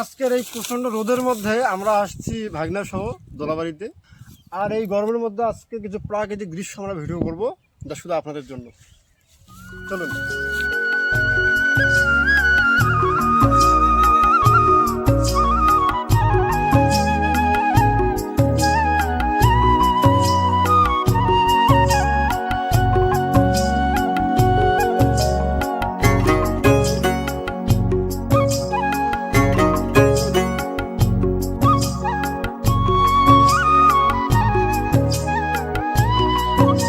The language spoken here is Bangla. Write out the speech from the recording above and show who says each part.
Speaker 1: আজকের এই প্রচণ্ড রোদের মধ্যে আমরা আসছি ভাগনা সহ দোলাবাড়িতে। আর এই গরমের মধ্যে আজকে কিছু প্রাকৃতিক দৃশ্য আমরা ভিডিও করব, যা শুধু আপনাদের জন্য। চলুন। Oops.